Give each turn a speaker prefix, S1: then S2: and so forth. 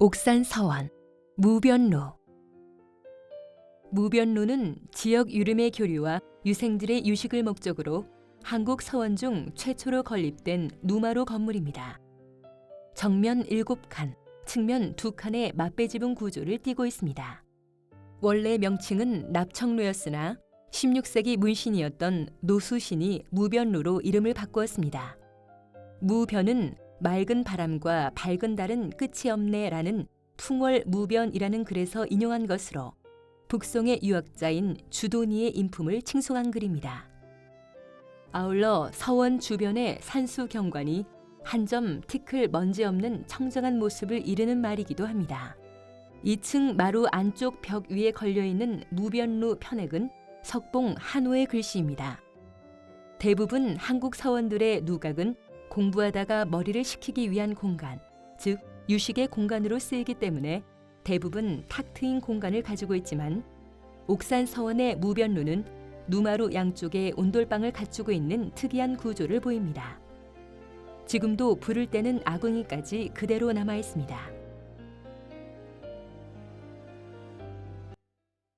S1: 옥산 서원 무변로 무변로는 지역 유름의 교류와 유생들의 유식을 목적으로 한국 서원 중 최초로 건립된 누마루 건물입니다. 정면 7칸, 측면 2칸의 맞배지붕 구조를 띠고 있습니다. 원래 명칭은 납청로였으나 16세기 문신이었던 노수신이 무변로로 이름을 바꾸었습니다. 무변은 맑은 바람과 밝은 달은 끝이 없네라는 풍월 무변이라는 글에서 인용한 것으로 북송의 유학자인 주도니의 인품을 칭송한 글입니다. 아울러 서원 주변의 산수 경관이 한 점 티클 먼지 없는 청정한 모습을 이르는 말이기도 합니다. 2층 마루 안쪽 벽 위에 걸려 있는 무변루 편액은 석봉 한호의 글씨입니다. 대부분 한국 서원들의 누각은 공부하다가 머리를 식히기 위한 공간, 즉 유식의 공간으로 쓰이기 때문에 대부분 탁 트인 공간을 가지고 있지만 옥산 서원의 무변루는 누마루 양쪽에 온돌방을 갖추고 있는 특이한 구조를 보입니다. 지금도 불을 때는 아궁이까지 그대로 남아 있습니다.